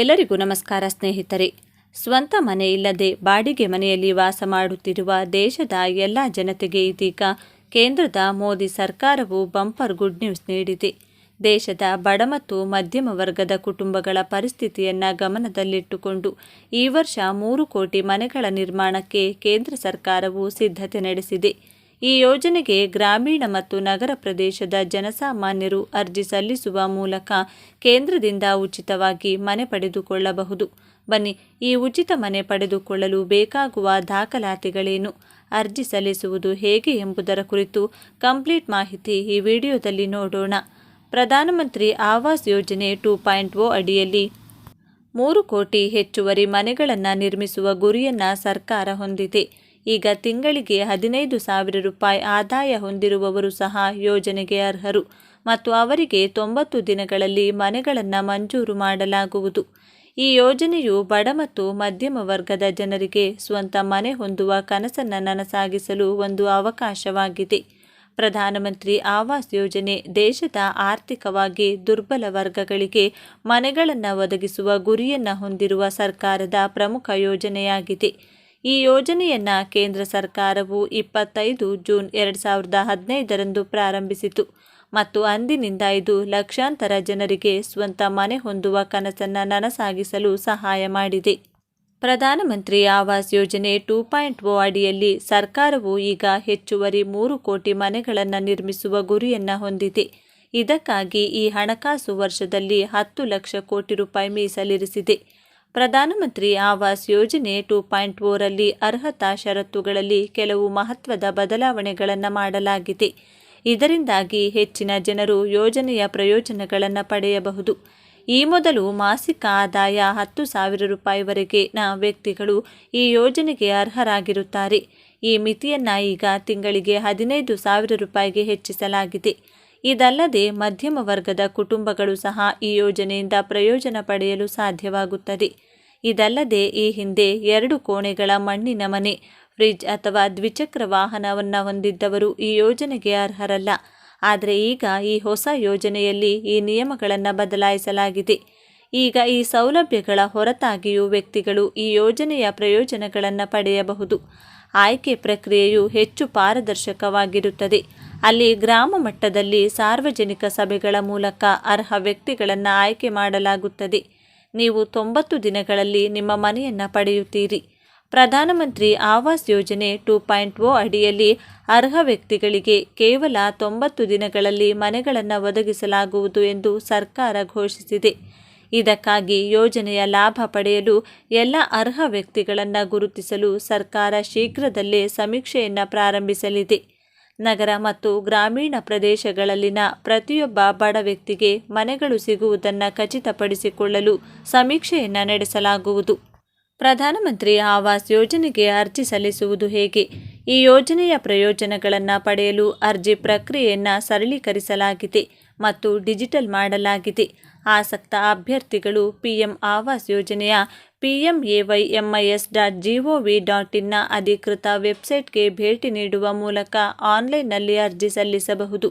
ಎಲ್ಲರಿಗೂ ನಮಸ್ಕಾರ ಸ್ನೇಹಿತರೆ. ಸ್ವಂತ ಮನೆ ಇಲ್ಲದೆ ಬಾಡಿಗೆ ಮನೆಯಲ್ಲಿ ವಾಸ ಮಾಡುತ್ತಿರುವ ದೇಶದ ಎಲ್ಲ ಜನತೆಗೆ ಇದೀಗ ಕೇಂದ್ರದ ಮೋದಿ ಸರ್ಕಾರವು ಬಂಪರ್ ಗುಡ್ ನ್ಯೂಸ್ ನೀಡಿದೆ. ದೇಶದ ಬಡ ಮತ್ತು ಮಧ್ಯಮ ವರ್ಗದ ಕುಟುಂಬಗಳ ಪರಿಸ್ಥಿತಿಯನ್ನು ಗಮನದಲ್ಲಿಟ್ಟುಕೊಂಡು ಈ ವರ್ಷ ಮೂರು ಕೋಟಿ ಮನೆಗಳ ನಿರ್ಮಾಣಕ್ಕೆ ಕೇಂದ್ರ ಸರ್ಕಾರವು ಸಿದ್ಧತೆ ನಡೆಸಿದೆ. ಈ ಯೋಜನೆಗೆ ಗ್ರಾಮೀಣ ಮತ್ತು ನಗರ ಪ್ರದೇಶದ ಜನಸಾಮಾನ್ಯರು ಅರ್ಜಿ ಸಲ್ಲಿಸುವ ಮೂಲಕ ಕೇಂದ್ರದಿಂದ ಉಚಿತವಾಗಿ ಮನೆ ಪಡೆದುಕೊಳ್ಳಬಹುದು. ಬನ್ನಿ, ಈ ಉಚಿತ ಮನೆ ಪಡೆದುಕೊಳ್ಳಲು ಬೇಕಾಗುವ ದಾಖಲಾತಿಗಳೇನು? ಅರ್ಜಿ ಸಲ್ಲಿಸುವುದು ಹೇಗೆ ಎಂಬುದರ ಕುರಿತು ಕಂಪ್ಲೀಟ್ ಮಾಹಿತಿ ಈ ವಿಡಿಯೋದಲ್ಲಿ ನೋಡೋಣ. ಪ್ರಧಾನಮಂತ್ರಿ ಆವಾಸ್ ಯೋಜನೆ ಟೂ ಪಾಯಿಂಟ್ ಓ ಅಡಿಯಲ್ಲಿ ಮೂರು ಕೋಟಿ ಹೆಚ್ಚುವರಿ ಮನೆಗಳನ್ನು ನಿರ್ಮಿಸುವ ಗುರಿಯನ್ನು ಸರ್ಕಾರ ಹೊಂದಿದೆ. ಈಗ ತಿಂಗಳಿಗೆ ಹದಿನೈದು ಸಾವಿರ ರೂಪಾಯಿ ಆದಾಯ ಹೊಂದಿರುವವರು ಸಹ ಯೋಜನೆಗೆ ಅರ್ಹರು ಮತ್ತು ಅವರಿಗೆ ತೊಂಬತ್ತು ದಿನಗಳಲ್ಲಿ ಮನೆಗಳನ್ನು ಮಂಜೂರು ಮಾಡಲಾಗುವುದು. ಈ ಯೋಜನೆಯು ಬಡ ಮತ್ತು ಮಧ್ಯಮ ವರ್ಗದ ಜನರಿಗೆ ಸ್ವಂತ ಮನೆ ಹೊಂದುವ ಕನಸನ್ನು ನನಸಾಗಿಸಲು ಒಂದು ಅವಕಾಶವಾಗಿದೆ. ಪ್ರಧಾನಮಂತ್ರಿ ಆವಾಸ್ ಯೋಜನೆ ದೇಶದ ಆರ್ಥಿಕವಾಗಿ ದುರ್ಬಲ ವರ್ಗಗಳಿಗೆ ಮನೆಗಳನ್ನು ಒದಗಿಸುವ ಗುರಿಯನ್ನು ಹೊಂದಿರುವ ಸರ್ಕಾರದ ಪ್ರಮುಖ ಯೋಜನೆಯಾಗಿದೆ. ಈ ಯೋಜನೆಯನ್ನು ಕೇಂದ್ರ ಸರ್ಕಾರವು ಇಪ್ಪತ್ತೈದು ಜೂನ್ ಎರಡು ಸಾವಿರದ ಹದಿನೈದರಂದು ಪ್ರಾರಂಭಿಸಿತು. ಮತ್ತು ಅಂದಿನಿಂದ ಇದು ಲಕ್ಷಾಂತರ ಜನರಿಗೆ ಸ್ವಂತ ಮನೆ ಹೊಂದುವ ಕನಸನ್ನು ನನಸಾಗಿಸಲು ಸಹಾಯ ಮಾಡಿದೆ. ಪ್ರಧಾನಮಂತ್ರಿ ಆವಾಸ್ ಯೋಜನೆ ಟೂ ಪಾಯಿಂಟ್ ಓ ಅಡಿಯಲ್ಲಿ ಸರ್ಕಾರವು ಈಗ ಹೆಚ್ಚುವರಿ ಮೂರು ಕೋಟಿ ಮನೆಗಳನ್ನು ನಿರ್ಮಿಸುವ ಗುರಿಯನ್ನು ಹೊಂದಿದೆ. ಇದಕ್ಕಾಗಿ ಈ ಹಣಕಾಸು ವರ್ಷದಲ್ಲಿ ಹತ್ತು ಲಕ್ಷ ಕೋಟಿ ರೂಪಾಯಿ ಮೀಸಲಿರಿಸಿದೆ. ಪ್ರಧಾನಮಂತ್ರಿ ಆವಾಸ್ ಯೋಜನೆ ಟೂ ಪಾಯಿಂಟ್ ಓರಲ್ಲಿ ಅರ್ಹತಾ ಷರತ್ತುಗಳಲ್ಲಿ ಕೆಲವು ಮಹತ್ವದ ಬದಲಾವಣೆಗಳನ್ನು ಮಾಡಲಾಗಿದೆ. ಇದರಿಂದಾಗಿ ಹೆಚ್ಚಿನ ಜನರು ಯೋಜನೆಯ ಪ್ರಯೋಜನಗಳನ್ನು ಪಡೆಯಬಹುದು. ಈ ಮೊದಲು ಮಾಸಿಕ ಆದಾಯ ಹತ್ತು ಸಾವಿರ ರೂಪಾಯಿವರೆಗಿನ ವ್ಯಕ್ತಿಗಳು ಈ ಯೋಜನೆಗೆ ಅರ್ಹರಾಗಿರುತ್ತಾರೆ. ಈ ಮಿತಿಯನ್ನು ಈಗ ತಿಂಗಳಿಗೆ ಹದಿನೈದು ಸಾವಿರ ರೂಪಾಯಿಗೆ ಹೆಚ್ಚಿಸಲಾಗಿದೆ. ಇದಲ್ಲದೆ ಮಧ್ಯಮ ವರ್ಗದ ಕುಟುಂಬಗಳು ಸಹ ಈ ಯೋಜನೆಯಿಂದ ಪ್ರಯೋಜನ ಪಡೆಯಲು ಸಾಧ್ಯವಾಗುತ್ತದೆ. ಇದಲ್ಲದೆ ಈ ಹಿಂದೆ ಎರಡು ಕೋಣೆಗಳ ಮಣ್ಣಿನ ಮನೆ ಫ್ರಿಜ್ ಅಥವಾ ದ್ವಿಚಕ್ರ ವಾಹನವನ್ನು ಹೊಂದಿದ್ದವರು ಈ ಯೋಜನೆಗೆ ಅರ್ಹರಲ್ಲ. ಆದರೆ ಈಗ ಈ ಹೊಸ ಯೋಜನೆಯಲ್ಲಿ ಈ ನಿಯಮಗಳನ್ನು ಬದಲಾಯಿಸಲಾಗಿದೆ. ಈಗ ಈ ಸೌಲಭ್ಯಗಳ ಹೊರತಾಗಿಯೂ ವ್ಯಕ್ತಿಗಳು ಈ ಯೋಜನೆಯ ಪ್ರಯೋಜನಗಳನ್ನು ಪಡೆಯಬಹುದು. ಆಯ್ಕೆ ಪ್ರಕ್ರಿಯೆಯು ಹೆಚ್ಚು ಪಾರದರ್ಶಕವಾಗಿರುತ್ತದೆ. ಅಲ್ಲಿ ಗ್ರಾಮ ಮಟ್ಟದಲ್ಲಿ ಸಾರ್ವಜನಿಕ ಸಭೆಗಳ ಮೂಲಕ ಅರ್ಹ ವ್ಯಕ್ತಿಗಳನ್ನು ಆಯ್ಕೆ ಮಾಡಲಾಗುತ್ತದೆ. ನೀವು ತೊಂಬತ್ತು ದಿನಗಳಲ್ಲಿ ನಿಮ್ಮ ಮನೆಯನ್ನು ಪಡೆಯುತ್ತೀರಿ. ಪ್ರಧಾನಮಂತ್ರಿ ಆವಾಸ್ ಯೋಜನೆ ಟೂ ಪಾಯಿಂಟ್ ಓ ಅಡಿಯಲ್ಲಿ ಅರ್ಹ ವ್ಯಕ್ತಿಗಳಿಗೆ ಕೇವಲ ತೊಂಬತ್ತು ದಿನಗಳಲ್ಲಿ ಮನೆಗಳನ್ನು ಒದಗಿಸಲಾಗುವುದು ಎಂದು ಸರ್ಕಾರ ಘೋಷಿಸಿದೆ. ಇದಕ್ಕಾಗಿ ಯೋಜನೆಯ ಲಾಭ ಪಡೆಯಲು ಎಲ್ಲ ಅರ್ಹ ವ್ಯಕ್ತಿಗಳನ್ನು ಗುರುತಿಸಲು ಸರ್ಕಾರ ಶೀಘ್ರದಲ್ಲೇ ಸಮೀಕ್ಷೆಯನ್ನು ಪ್ರಾರಂಭಿಸಲಿದೆ. ನಗರ ಮತ್ತು ಗ್ರಾಮೀಣ ಪ್ರದೇಶಗಳಲ್ಲಿನ ಪ್ರತಿಯೊಬ್ಬ ಬಡ ವ್ಯಕ್ತಿಗೆ ಮನೆಗಳು ಸಿಗುವುದನ್ನು ಖಚಿತಪಡಿಸಿಕೊಳ್ಳಲು ಸಮೀಕ್ಷೆಯನ್ನು ನಡೆಸಲಾಗುವುದು. ಪ್ರಧಾನಮಂತ್ರಿ ಆವಾಸ್ ಯೋಜನೆಗೆ ಅರ್ಜಿ ಸಲ್ಲಿಸುವುದು ಹೇಗೆ? ಈ ಯೋಜನೆಯ ಪ್ರಯೋಜನಗಳನ್ನು ಪಡೆಯಲು ಅರ್ಜಿ ಪ್ರಕ್ರಿಯೆಯನ್ನು ಸರಳೀಕರಿಸಲಾಗಿದೆ ಮತ್ತು ಡಿಜಿಟಲ್ ಮಾಡಲಾಗಿದೆ. ಆಸಕ್ತ ಅಭ್ಯರ್ಥಿಗಳು ಪಿಎಂ ಆವಾಸ್ ಯೋಜನೆಯ P M A Y M I S dot G O V dot in ಅಧಿಕೃತ ವೆಬ್ಸೈಟ್ಗೆ ಭೇಟಿ ನೀಡುವ ಮೂಲಕ ಆನ್ಲೈನ್ನಲ್ಲಿ ಅರ್ಜಿ ಸಲ್ಲಿಸಬಹುದು.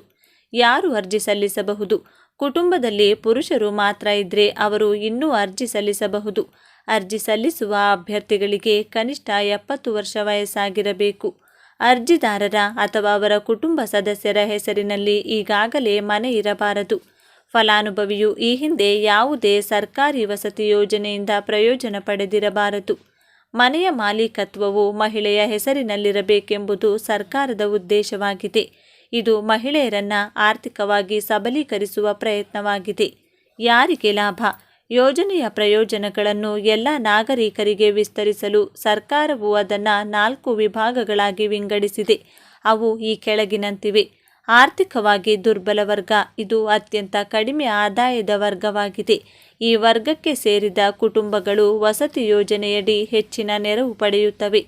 ಯಾರು ಅರ್ಜಿ ಸಲ್ಲಿಸಬಹುದು? ಕುಟುಂಬದಲ್ಲಿ ಪುರುಷರು ಮಾತ್ರ ಇದ್ದರೆ ಅವರು ಇನ್ನೂ ಅರ್ಜಿ ಸಲ್ಲಿಸಬಹುದು. ಅರ್ಜಿ ಸಲ್ಲಿಸುವ ಅಭ್ಯರ್ಥಿಗಳಿಗೆ ಕನಿಷ್ಠ ಎಪ್ಪತ್ತು ವರ್ಷ ವಯಸ್ಸಾಗಿರಬೇಕು. ಅರ್ಜಿದಾರರ ಅಥವಾ ಅವರ ಕುಟುಂಬ ಸದಸ್ಯರ ಹೆಸರಿನಲ್ಲಿ ಈಗಾಗಲೇ ಮನೆ ಇರಬಾರದು. ಫಲಾನುಭವಿಯು ಈ ಹಿಂದೆ ಯಾವುದೇ ಸರ್ಕಾರಿ ವಸತಿ ಯೋಜನೆಯಿಂದ ಪ್ರಯೋಜನ ಪಡೆದಿರಬಾರದು. ಮನೆಯ ಮಾಲೀಕತ್ವವು ಮಹಿಳೆಯ ಹೆಸರಿನಲ್ಲಿರಬೇಕೆಂಬುದು ಸರ್ಕಾರದ ಉದ್ದೇಶವಾಗಿದೆ. ಇದು ಮಹಿಳೆಯರನ್ನು ಆರ್ಥಿಕವಾಗಿ ಸಬಲೀಕರಿಸುವ ಪ್ರಯತ್ನವಾಗಿದೆ. ಯಾರಿಗೆ ಲಾಭ? ಯೋಜನೆಯ ಪ್ರಯೋಜನಗಳನ್ನು ಎಲ್ಲ ನಾಗರಿಕರಿಗೆ ವಿಸ್ತರಿಸಲು ಸರ್ಕಾರವು ಅದನ್ನು ನಾಲ್ಕು ವಿಭಾಗಗಳಾಗಿ ವಿಂಗಡಿಸಿದೆ. ಅವು ಈ ಕೆಳಗಿನಂತಿವೆ. ಆರ್ಥಿಕವಾಗಿ ದುರ್ಬಲ ವರ್ಗ, ಇದು ಅತ್ಯಂತ ಕಡಿಮೆ ಆದಾಯದ ವರ್ಗವಾಗಿದೆ. ಈ ವರ್ಗಕ್ಕೆ ಸೇರಿದ ಕುಟುಂಬಗಳು ವಸತಿ ಯೋಜನೆಯಡಿ ಹೆಚ್ಚಿನ ನೆರವು ಪಡೆಯುತ್ತವೆ.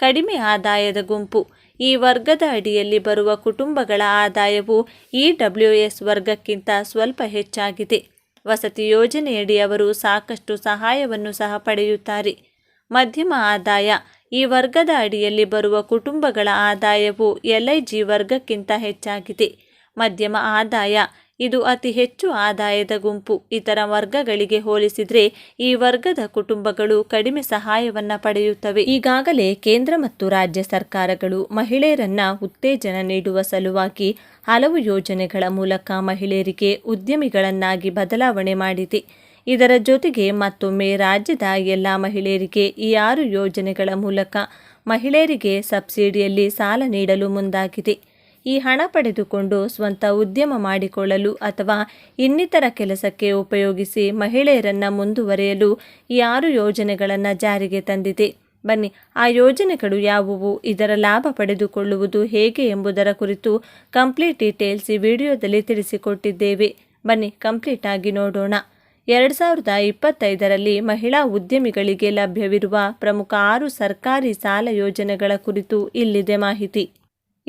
ಕಡಿಮೆ ಆದಾಯದ ಗುಂಪು, ಈ ವರ್ಗದ ಅಡಿಯಲ್ಲಿ ಬರುವ ಕುಟುಂಬಗಳ ಆದಾಯವು ಇ ಡಬ್ಲ್ಯೂ ಎಸ್ ವರ್ಗಕ್ಕಿಂತ ಸ್ವಲ್ಪ ಹೆಚ್ಚಾಗಿದೆ. ವಸತಿ ಯೋಜನೆಯಡಿ ಅವರು ಸಾಕಷ್ಟು ಸಹಾಯವನ್ನು ಸಹ ಪಡೆಯುತ್ತಾರೆ. ಮಧ್ಯಮ ಆದಾಯ, ಈ ವರ್ಗದ ಅಡಿಯಲ್ಲಿ ಬರುವ ಕುಟುಂಬಗಳ ಆದಾಯವು ಎಲ್ ಐ ಜಿ ವರ್ಗಕ್ಕಿಂತ ಹೆಚ್ಚಾಗಿದೆ. ಮಧ್ಯಮ ಆದಾಯ ಇದು ಅತಿ ಹೆಚ್ಚು ಆದಾಯದ ಗುಂಪು. ಇತರ ವರ್ಗಗಳಿಗೆ ಹೋಲಿಸಿದರೆ ಈ ವರ್ಗದ ಕುಟುಂಬಗಳು ಕಡಿಮೆ ಸಹಾಯವನ್ನ ಪಡೆಯುತ್ತವೆ. ಈಗಾಗಲೇ ಕೇಂದ್ರ ಮತ್ತು ರಾಜ್ಯ ಸರ್ಕಾರಗಳು ಮಹಿಳೆಯರನ್ನ ಉತ್ತೇಜನ ನೀಡುವ ಸಲುವಾಗಿ ಹಲವು ಯೋಜನೆಗಳ ಮೂಲಕ ಮಹಿಳೆಯರಿಗೆ ಉದ್ಯಮಿಗಳನ್ನಾಗಿ ಬದಲಾವಣೆ ಮಾಡಿದೆ. ಇದರ ಜೊತೆಗೆ ಮತ್ತೊಮ್ಮೆ ರಾಜ್ಯದ ಎಲ್ಲ ಮಹಿಳೆಯರಿಗೆ ಈ ಆರು ಯೋಜನೆಗಳ ಮೂಲಕ ಮಹಿಳೆಯರಿಗೆ ಸಬ್ಸಿಡಿಯಲ್ಲಿ ಸಾಲ ನೀಡಲು ಮುಂದಾಗಿದೆ. ಈ ಹಣ ಪಡೆದುಕೊಂಡು ಸ್ವಂತ ಉದ್ಯಮ ಮಾಡಿಕೊಳ್ಳಲು ಅಥವಾ ಇನ್ನಿತರ ಕೆಲಸಕ್ಕೆ ಉಪಯೋಗಿಸಿ ಮಹಿಳೆಯರನ್ನು ಮುಂದುವರೆಯಲು ಈ ಆರು ಯೋಜನೆಗಳನ್ನು ಜಾರಿಗೆ ತಂದಿದೆ? ಬನ್ನಿ, ಆ ಯೋಜನೆಗಳು ಯಾವುವು? ಇದರ ಲಾಭ ಪಡೆದುಕೊಳ್ಳುವುದು ಹೇಗೆ ಎಂಬುದರ ಕುರಿತು ಕಂಪ್ಲೀಟ್ ಡೀಟೇಲ್ಸ್ ಈ ವಿಡಿಯೋದಲ್ಲಿ ತಿಳಿಸಿಕೊಟ್ಟಿದ್ದೇವೆ. ಬನ್ನಿ, ಕಂಪ್ಲೀಟ್ ಆಗಿ ನೋಡೋಣ. ಎರಡು ಸಾವಿರದ ಇಪ್ಪತ್ತೈದರಲ್ಲಿ ಮಹಿಳಾ ಉದ್ಯಮಿಗಳಿಗೆ ಲಭ್ಯವಿರುವ ಪ್ರಮುಖ ಆರು ಸರ್ಕಾರಿ ಸಾಲ ಯೋಜನೆಗಳ ಕುರಿತು ಇಲ್ಲಿದೆ ಮಾಹಿತಿ.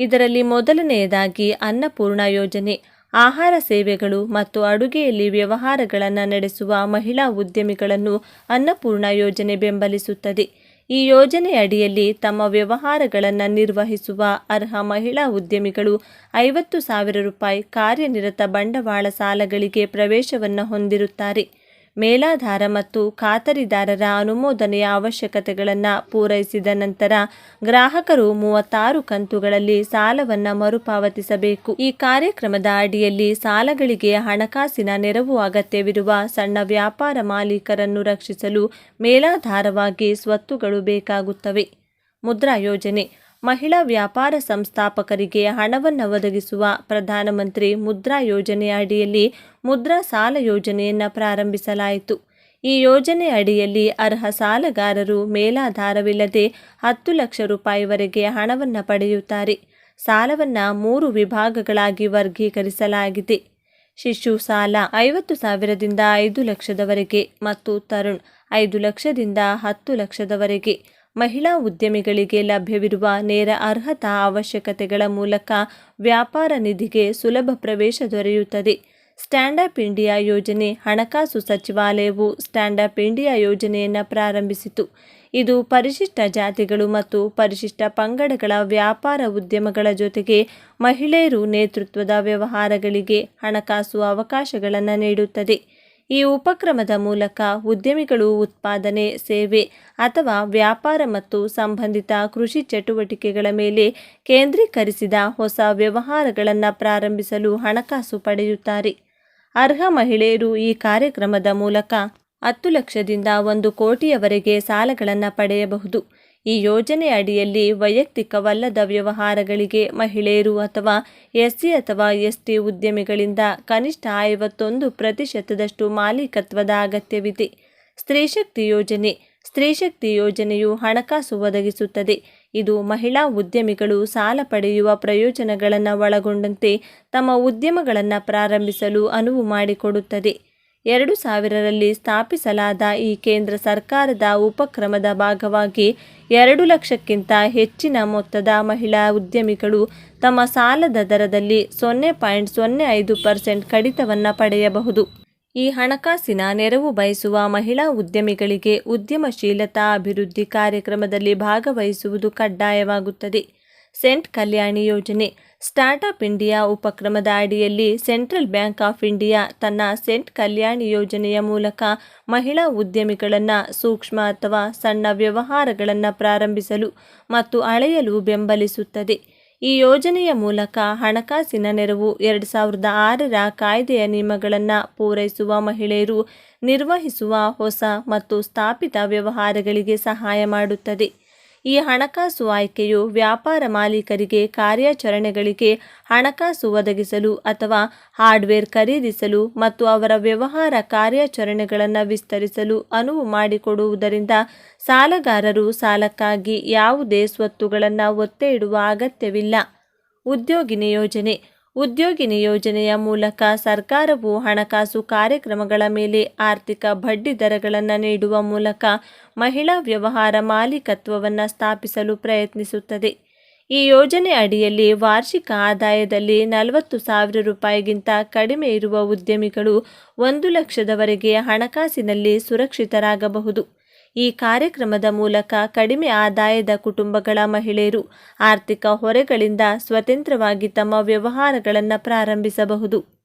ಇದರಲ್ಲಿ ಮೊದಲನೆಯದಾಗಿ ಅನ್ನಪೂರ್ಣ ಯೋಜನೆ. ಆಹಾರ ಸೇವೆಗಳು ಮತ್ತು ಅಡುಗೆಯಲ್ಲಿ ವ್ಯವಹಾರಗಳನ್ನು ನಡೆಸುವ ಮಹಿಳಾ ಉದ್ಯಮಿಗಳನ್ನು ಅನ್ನಪೂರ್ಣ ಯೋಜನೆ ಬೆಂಬಲಿಸುತ್ತದೆ. ಈ ಯೋಜನೆ ಅಡಿಯಲ್ಲಿ ತಮ್ಮ ವ್ಯವಹಾರಗಳನ್ನು ನಿರ್ವಹಿಸುವ ಅರ್ಹ ಮಹಿಳಾ ಉದ್ಯಮಿಗಳು ಐವತ್ತು ಸಾವಿರ ರೂಪಾಯಿ ಕಾರ್ಯನಿರತ ಬಂಡವಾಳ ಸಾಲಗಳಿಗೆ ಪ್ರವೇಶವನ್ನು ಹೊಂದಿರುತ್ತಾರೆ. ಮೇಲಾಧಾರ ಮತ್ತು ಖಾತರಿದಾರರ ಅನುಮೋದನೆಯ ಅವಶ್ಯಕತೆಗಳನ್ನು ಪೂರೈಸಿದ ನಂತರ ಗ್ರಾಹಕರು ಮೂವತ್ತಾರು ಕಂತುಗಳಲ್ಲಿ ಸಾಲವನ್ನು ಮರುಪಾವತಿಸಬೇಕು. ಈ ಕಾರ್ಯಕ್ರಮದ ಅಡಿಯಲ್ಲಿ ಸಾಲಗಳಿಗೆ ಹಣಕಾಸಿನ ನೆರವು ಅಗತ್ಯವಿರುವ ಸಣ್ಣ ವ್ಯಾಪಾರ ಮಾಲೀಕರನ್ನು ರಕ್ಷಿಸಲು ಮೇಲಾಧಾರವಾಗಿ ಸ್ವತ್ತುಗಳು ಬೇಕಾಗುತ್ತವೆ. ಮುದ್ರಾ ಯೋಜನೆ ಮಹಿಳಾ ವ್ಯಾಪಾರ ಸಂಸ್ಥಾಪಕರಿಗೆ ಹಣವನ್ನು ಒದಗಿಸುವ ಪ್ರಧಾನಮಂತ್ರಿ ಮುದ್ರಾ ಯೋಜನೆಯ ಅಡಿಯಲ್ಲಿ ಮುದ್ರಾ ಸಾಲ ಯೋಜನೆಯನ್ನು ಪ್ರಾರಂಭಿಸಲಾಯಿತು. ಈ ಯೋಜನೆ ಅಡಿಯಲ್ಲಿ ಅರ್ಹ ಸಾಲಗಾರರು ಮೇಲಾಧಾರವಿಲ್ಲದೆ ಹತ್ತು ಲಕ್ಷ ರೂಪಾಯಿವರೆಗೆ ಹಣವನ್ನು ಪಡೆಯುತ್ತಾರೆ. ಸಾಲವನ್ನು ಮೂರು ವಿಭಾಗಗಳಾಗಿ ವರ್ಗೀಕರಿಸಲಾಗಿದೆ. ಶಿಶು ಸಾಲ ಐವತ್ತು ಸಾವಿರದಿಂದ ಐದು ಲಕ್ಷದವರೆಗೆ ಮತ್ತು ತರುಣ್ ಐದು ಲಕ್ಷದಿಂದ ಹತ್ತು ಲಕ್ಷದವರೆಗೆ. ಮಹಿಳಾ ಉದ್ಯಮಿಗಳಿಗೆ ಲಭ್ಯವಿರುವ ನೇರ ಅರ್ಹತಾ ಅವಶ್ಯಕತೆಗಳ ಮೂಲಕ ವ್ಯಾಪಾರ ನಿಧಿಗೆ ಸುಲಭ ಪ್ರವೇಶ ದೊರೆಯುತ್ತದೆ. ಸ್ಟ್ಯಾಂಡ್ ಅಪ್ ಇಂಡಿಯಾ ಯೋಜನೆ ಹಣಕಾಸು ಸಚಿವಾಲಯವು ಸ್ಟ್ಯಾಂಡಪ್ ಇಂಡಿಯಾ ಯೋಜನೆಯನ್ನು ಪ್ರಾರಂಭಿಸಿತು. ಇದು ಪರಿಶಿಷ್ಟ ಜಾತಿಗಳು ಮತ್ತು ಪರಿಶಿಷ್ಟ ಪಂಗಡಗಳ ವ್ಯಾಪಾರ ಉದ್ಯಮಗಳ ಜೊತೆಗೆ ಮಹಿಳೆಯರು ನೇತೃತ್ವದ ವ್ಯವಹಾರಗಳಿಗೆ ಹಣಕಾಸು ಅವಕಾಶಗಳನ್ನು ನೀಡುತ್ತದೆ. ಈ ಉಪಕ್ರಮದ ಮೂಲಕ ಉದ್ಯಮಿಗಳು ಉತ್ಪಾದನೆ, ಸೇವೆ ಅಥವಾ ವ್ಯಾಪಾರ ಮತ್ತು ಸಂಬಂಧಿತ ಕೃಷಿ ಚಟುವಟಿಕೆಗಳ ಮೇಲೆ ಕೇಂದ್ರೀಕರಿಸಿದ ಹೊಸ ವ್ಯವಹಾರಗಳನ್ನು ಪ್ರಾರಂಭಿಸಲು ಹಣಕಾಸು ಪಡೆಯುತ್ತಾರೆ. ಅರ್ಹ ಮಹಿಳೆಯರು ಈ ಕಾರ್ಯಕ್ರಮದ ಮೂಲಕ ಹತ್ತು ಲಕ್ಷದಿಂದ ಒಂದು ಕೋಟಿಯವರೆಗೆ ಸಾಲಗಳನ್ನು ಪಡೆಯಬಹುದು. ಈ ಯೋಜನೆ ಅಡಿಯಲ್ಲಿ ವೈಯಕ್ತಿಕವಲ್ಲದ ವ್ಯವಹಾರಗಳಿಗೆ ಮಹಿಳೆಯರು ಅಥವಾ ಎಸ್ಸಿ ಅಥವಾ ಎಸ್ಟಿ ಉದ್ಯಮಿಗಳಿಂದ ಕನಿಷ್ಠ ಐವತ್ತೊಂದು ಪ್ರತಿಶತದಷ್ಟು ಮಾಲೀಕತ್ವದ ಅಗತ್ಯವಿದೆ. ಸ್ತ್ರೀಶಕ್ತಿ ಯೋಜನೆ. ಸ್ತ್ರೀಶಕ್ತಿ ಯೋಜನೆಯು ಹಣಕಾಸು ಒದಗಿಸುತ್ತದೆ. ಇದು ಮಹಿಳಾ ಉದ್ಯಮಿಗಳು ಸಾಲ ಪಡೆಯುವ ಪ್ರಯೋಜನಗಳನ್ನು ಒಳಗೊಂಡಂತೆ ತಮ್ಮ ಉದ್ಯಮಗಳನ್ನು ಪ್ರಾರಂಭಿಸಲು ಅನುವು ಮಾಡಿಕೊಡುತ್ತದೆ. ಎರಡು ಸಾವಿರರಲ್ಲಿ ಸ್ಥಾಪಿಸಲಾದ ಈ ಕೇಂದ್ರ ಸರ್ಕಾರದ ಉಪಕ್ರಮದ ಭಾಗವಾಗಿ ಎರಡು ಲಕ್ಷಕ್ಕಿಂತ ಹೆಚ್ಚಿನ ಮೊತ್ತದ ಮಹಿಳಾ ಉದ್ಯಮಿಗಳು ತಮ್ಮ ಸಾಲದ ದರದಲ್ಲಿ ಸೊನ್ನೆ ಪಾಯಿಂಟ್ ಸೊನ್ನೆ ಐದು ಪರ್ಸೆಂಟ್ ಕಡಿತವನ್ನು ಪಡೆಯಬಹುದು. ಈ ಹಣಕಾಸಿನ ನೆರವು ಬಯಸುವ ಮಹಿಳಾ ಉದ್ಯಮಿಗಳಿಗೆ ಉದ್ಯಮಶೀಲತಾ ಅಭಿವೃದ್ಧಿ ಕಾರ್ಯಕ್ರಮದಲ್ಲಿ ಭಾಗವಹಿಸುವುದು ಕಡ್ಡಾಯವಾಗುತ್ತದೆ. ಸೆಂಟ್ ಕಲ್ಯಾಣಿ ಯೋಜನೆ. ಸ್ಟಾರ್ಟ್ಅಪ್ ಇಂಡಿಯಾ ಉಪಕ್ರಮದ ಅಡಿಯಲ್ಲಿ ಸೆಂಟ್ರಲ್ ಬ್ಯಾಂಕ್ ಆಫ್ ಇಂಡಿಯಾ ತನ್ನ ಸೆಂಟ್ ಕಲ್ಯಾಣಿ ಯೋಜನೆಯ ಮೂಲಕ ಮಹಿಳಾ ಉದ್ಯಮಿಗಳನ್ನು ಸೂಕ್ಷ್ಮ ಅಥವಾ ಸಣ್ಣ ವ್ಯವಹಾರಗಳನ್ನು ಪ್ರಾರಂಭಿಸಲು ಮತ್ತು ಅಳೆಯಲು ಬೆಂಬಲಿಸುತ್ತದೆ. ಈ ಯೋಜನೆಯ ಮೂಲಕ ಹಣಕಾಸಿನ ನೆರವು ಎರಡು ಸಾವಿರದ ಆರರ ಕಾಯ್ದೆಯ ನಿಯಮಗಳನ್ನು ಪೂರೈಸುವ ಮಹಿಳೆಯರು ನಿರ್ವಹಿಸುವ ಹೊಸ ಮತ್ತು ಸ್ಥಾಪಿತ ವ್ಯವಹಾರಗಳಿಗೆ ಸಹಾಯ ಮಾಡುತ್ತದೆ. ಈ ಹಣಕಾಸು ಆಯ್ಕೆಯು ವ್ಯಾಪಾರ ಮಾಲೀಕರಿಗೆ ಕಾರ್ಯಾಚರಣೆಗಳಿಗೆ ಹಣಕಾಸು ಒದಗಿಸಲು ಅಥವಾ ಹಾರ್ಡ್ವೇರ್ ಖರೀದಿಸಲು ಮತ್ತು ಅವರ ವ್ಯವಹಾರ ಕಾರ್ಯಾಚರಣೆಗಳನ್ನು ವಿಸ್ತರಿಸಲು ಅನುವು ಮಾಡಿಕೊಡುವುದರಿಂದ ಸಾಲಗಾರರು ಸಾಲಕ್ಕಾಗಿ ಯಾವುದೇ ಸ್ವತ್ತುಗಳನ್ನು ಒತ್ತೆ ಇಡುವ ಅಗತ್ಯವಿಲ್ಲ. ಉದ್ಯೋಗಿ ನಿಯೋಜನೆ ಉದ್ಯೋಗಿ ನಿಯೋಜನೆಯ ಮೂಲಕ ಸರ್ಕಾರವು ಹಣಕಾಸು ಕಾರ್ಯಕ್ರಮಗಳ ಮೇಲೆ ಆರ್ಥಿಕ ಬಡ್ಡಿ ದರಗಳನ್ನು ನೀಡುವ ಮೂಲಕ ಮಹಿಳಾ ವ್ಯವಹಾರ ಮಾಲೀಕತ್ವವನ್ನು ಸ್ಥಾಪಿಸಲು ಪ್ರಯತ್ನಿಸುತ್ತದೆ. ಈ ಯೋಜನೆ ಅಡಿಯಲ್ಲಿ ವಾರ್ಷಿಕ ಆದಾಯದಲ್ಲಿ ನಲವತ್ತು ಸಾವಿರ ರೂಪಾಯಿಗಿಂತ ಕಡಿಮೆ ಇರುವ ಉದ್ಯಮಿಗಳು ಒಂದು ಲಕ್ಷದವರೆಗೆ ಹಣಕಾಸಿನಲ್ಲಿ ಸುರಕ್ಷಿತರಾಗಬಹುದು. ಈ ಕಾರ್ಯಕ್ರಮದ ಮೂಲಕ ಕಡಿಮೆ ಆದಾಯದ ಕುಟುಂಬಗಳ ಮಹಿಳೆಯರು ಆರ್ಥಿಕ ಹೊರೆಗಳಿಂದ ಸ್ವತಂತ್ರವಾಗಿ ತಮ್ಮ ವ್ಯವಹಾರಗಳನ್ನು ಪ್ರಾರಂಭಿಸಬಹುದು.